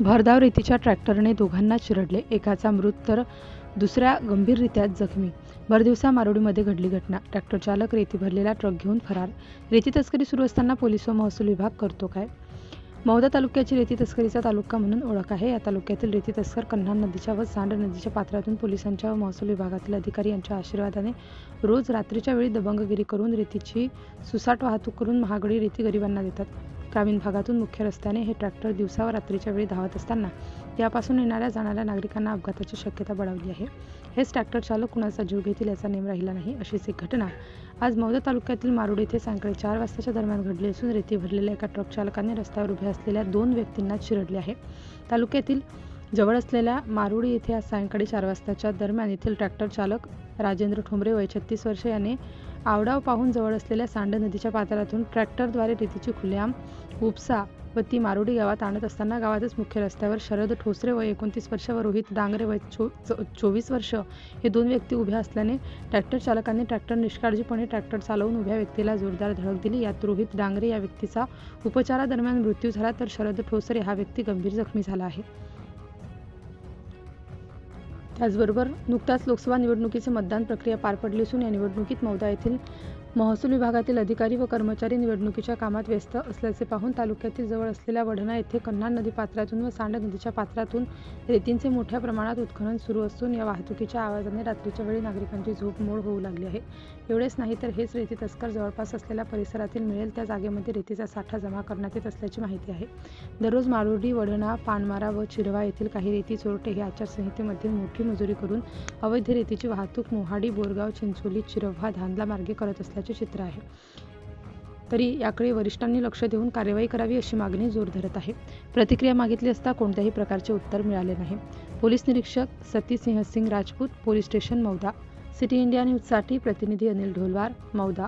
भरधाव रेतीच्या ट्रॅक्टरने दोघांना चिरडले. एकाचा मृत तर दुसऱ्या गंभीररित्या जखमी. भरदिवसा मारोडीमध्ये घडली घटना. ट्रॅक्टर चालक रेती भरलेला ट्रक घेऊन फरार. रेती तस्करी सुरू असताना पोलीस व महसूल विभाग करतो काय? मौदा तालुक्याची रेती तस्करीचा तालुका म्हणून ओळख आहे. या तालुक्यातील रेती तस्कर कन्हान नदीच्या व सांड नदीच्या पात्रातून पोलिसांच्या व महसूल विभागातील अधिकारी यांच्या आशीर्वादाने रोज रात्रीच्या वेळी दबंगगिरी करून रेतीची सुसाट वाहतूक करून महागडी रेती गरिबांना देतात. ग्रामीण भागातून मुख्य रस्त्याने हे ट्रॅक्टर दिवसा व रात्रीच्या वेळी धावत असताना यापासून येणाऱ्या जाणाऱ्या नागरिकांना अपघाताची शक्यता बळावली आहे. हेच ट्रॅक्टर चालक कुणाचा जीव घेतील याचा नेम राहिला नाही अशीच एक घटना आज मौदा तालुक्यातील मारुड येथे सायंकाळी चार वाजताच्या दरम्यान घडली असून रेती भरलेल्या एका ट्रक चालकाने रस्त्यावर उभ्या असलेल्या दोन व्यक्तींना चिरडले आहे. तालुक्यातील जवळ असलेल्या मारुडी येथे आज सायंकाळी चार वाजताच्या दरम्यान येथील ट्रॅक्टर चालक राजेंद्र ठोंबरे वय छत्तीस वर्ष याने आवडाव पाहून जवळ असलेल्या सांड नदीच्या पात्रातून ट्रॅक्टरद्वारे रेतीची खुलेआम उपसा व ती मारुडी गावात आणत असताना गावातच मुख्य रस्त्यावर शरद ठोसरे वय एकोणतीस वर्ष व रोहित डांगरे वय चो चो- चोवीस वर्ष हे दोन व्यक्ती उभ्या असल्याने ट्रॅक्टर चालकांनी ट्रॅक्टर निष्काळजीपणे ट्रॅक्टर चालवून उभ्या व्यक्तीला जोरदार धडक दिली. यात रोहित डांगरे या व्यक्तीचा उपचारादरम्यान मृत्यू झाला तर शरद ठोसरे हा व्यक्ती गंभीर जखमी झाला आहे. त्याचबरोबर नुकताच लोकसभा निवडणुकीचे मतदान प्रक्रिया पार पडली असून या निवडणुकीत मौदा येथील महसूल विभागातील अधिकारी व कर्मचारी निवडणुकीच्या कामात व्यस्त असल्याचे पाहून तालुक्यातील जवळ असलेल्या वढणा येथे कन्हान नदी पात्रातून व सांड नदीच्या पात्रातून रेतींचे मोठ्या प्रमाणात उत्खनन सुरू असून या वाहतुकीच्या आवाजाने रात्रीच्या वेळी नागरिकांची झोप मोड होऊ लागली आहे. एवढेच नाही तर हेच रेती तस्कर जवळपास असलेल्या परिसरातील मिळेल त्या जागेमध्ये रेतीचा साठा जमा करण्यात येत असल्याची माहिती आहे. दररोज मारुडी वढणा पानमारा व चिरवा येथील काही रेती चोरटे हे आचारसंहितेमध्ये मोठी मजुरी करून अवैध रेतीची वाहतूक मोहाडी बोरगाव चिंचोली चिरव्हा धांदला मार्गे करत असल्याचे चित्र आहे. तरी याकडे वरिष्ठांनी लक्ष देऊन कार्यवाही करावी अशी मागणी जोर धरत आहे. प्रतिक्रिया मागितली असता कोणत्याही प्रकारचे उत्तर मिळाले नाही. पोलीस निरीक्षक Satisinh Singh Rajput police station Mauda City India न्यूजसाठी प्रतिनिधी अनिल ढोलवार मौदा.